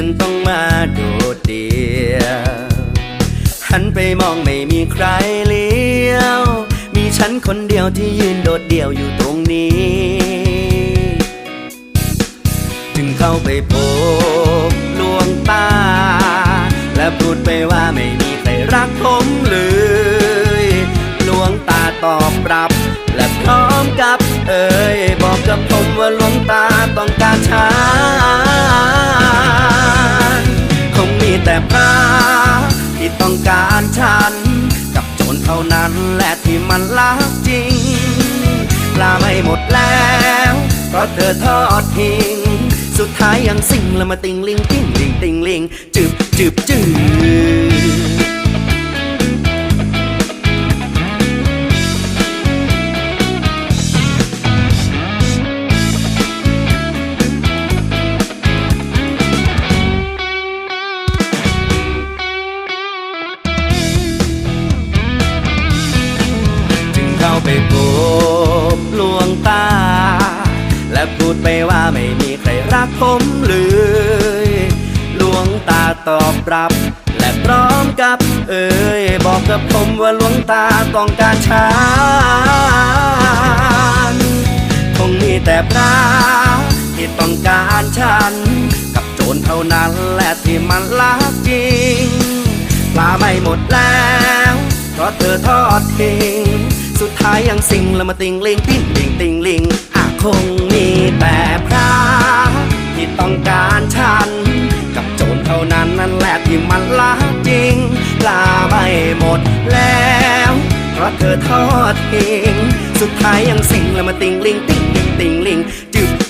ฉันต้องมาโดดเดี่ยวหันไปมองไม่มีใครเลี้ยว มีฉันคนเดียวที่ยืนโดดเดี่ยวอยู่ตรงนี้ จึงเข้าไปพบหลวงตา และพูดไปว่าไม่มีใครรักผมเลยหลวงตาตอบรับ และพร้อมกับเอ่ยบอกกับผมว่าหลวงตา ต้องการฉัน กับโจรเท่านั้นแหละที่มันรักจริงลาไม่หมดแล้วเพราะเธอทอดทิ้ง สุดท้ายยังสิ่งละมาติงลิงติ้งลิงติงลิงจืบจืบจืบ และพูดไปว่าไม่มีใครรักผมเลยหลวงตาตอบรับ และพร้อมกับ เอ่ยบอกกับผมว่าหลวงตาต้องการฉันคงมีแต่พระที่ต้องการฉัน กับโจรเท่านั้นแหละที่มันรักจริงปลาไม่หมดแล้วเพราะเธอทอดทิ้งสุดท้ายยังสิ่งละมาติงลิงติ้งลิงติงลิง คงมีแต่พระที่ต้องการฉัน กับโจรเท่านั้นนั่นแหละที่มันลักจริงลาไม่หมดแล้ว เพราะเธอทอดทิ้งสุดท้ายยังสิงและมาติงลิงติงลิงติงลิงจืบจืบจืบ